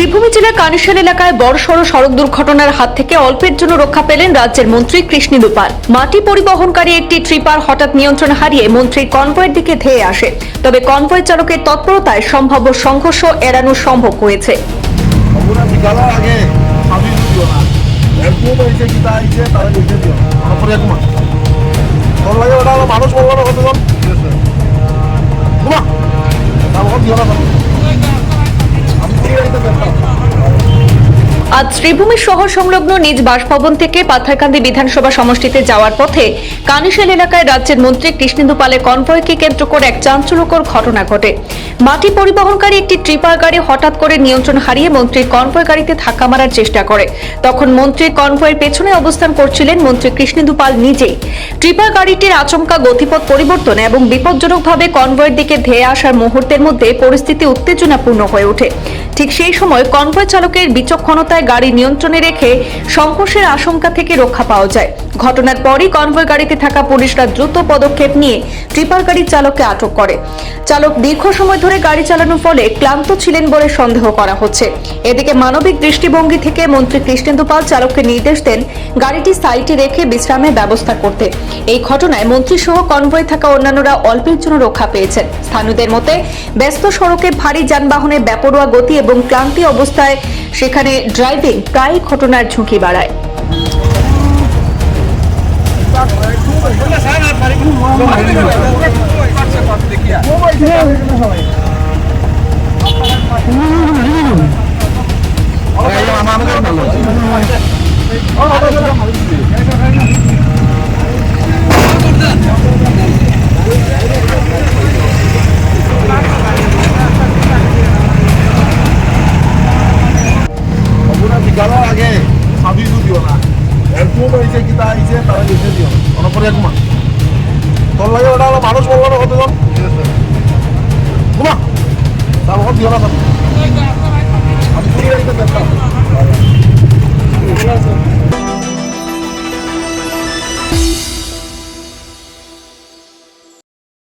শ্রীভূমি জেলার কানিশাল এলাকায় বড়সড় সড়ক দুর্ঘটনার হাত থেকে অল্পের জন্য রক্ষা পেলেন রাজ্যের মন্ত্রী কৃষ্ণেন্দু মাটি পরিবহনকারী একটি ট্রিপার হঠাৎ নিয়ন্ত্রণ হারিয়ে মন্ত্রীর কনভয়ের দিকে ধেয়ে আসে। তবে কনভয় চালকের তৎপরতায় সম্ভাব্য সংঘর্ষ এড়ানো সম্ভব হয়েছে। ওগুলো আজ শ্রীভূমি শহর সংলগ্ন নিজ বাসভবন থেকে পাথারকান্দি বিধানসভা সমষ্টিতে যাওয়ার পথে কানিশাল এলাকায় রাজ্যের মন্ত্রী কৃষ্ণেন্দু পালের কনভয়কে কেন্দ্র করে এক চাঞ্চল্যকর ঘটনা ঘটে। মাটি পরিবহনকারী একটি ট্রিপার গাড়ি হঠাৎ করে নিয়ন্ত্রণ হারিয়ে মন্ত্রীর কনভয় গাড়িতে ধাক্কা মারার চেষ্টা করে। তখন মন্ত্রীর কনভয়ের পেছনে অবস্থান করছিলেন মন্ত্রী কৃষ্ণেন্দু পাল নিজেই। ট্রিপার গাড়িটির আচমকা গতিপথ পরিবর্তন এবং বিপজ্জনকভাবে কনভয়ের দিকে ধেয়ে আসার মুহূর্তের মধ্যে পরিস্থিতি উত্তেজনাপূর্ণ হয়ে ওঠে। ঠিক সেই সময় কনভয় চালকের বিচক্ষণতায় গাড়ি নিয়ন্ত্রণে রেখে সংঘর্ষের আশঙ্কা থেকে রক্ষা পাওয়া যায়। ঘটনার পরই কনভয় গাড়িতে থাকা পুলিশরা দ্রুত পদক্ষেপ নিয়ে ট্রিপার গাড়ির চালককে আটক করে। চালক দীর্ঘ সময় ধরে গাড়ি চালানোর ফলে ক্লান্ত ছিলেন বলে সন্দেহ করা হচ্ছে। এদিকে মানবিক দৃষ্টিভঙ্গি থেকে মন্ত্রী কৃষ্ণেন্দু পাল চালককে নির্দেশ দেন গাড়িটি সাইটে রেখে বিশ্রামের ব্যবস্থা করতে। এই ঘটনায় মন্ত্রী সহ কনভয় থাকা অন্যান্যরা অল্পের জন্য রক্ষা পেয়েছেন। স্থানীয়দের মতে, ব্যস্ত সড়কে ভারী যানবাহনের বেপরোয়া গতি এবং ক্লান্তি অবস্থায় সেখানে ড্রাইভিং প্রায় ঘটনার ঝুঁকি বাড়ায়। বিকালের আগে আমি দিও না। একটু হয়েছে কি তা হয়েছে তারা লিখে দিও। অনপরে এক মাস। তোর লাগে ওটা হলো মানুষ বলব না কতজন? তারপর দিও না আমি আছে দেখলাম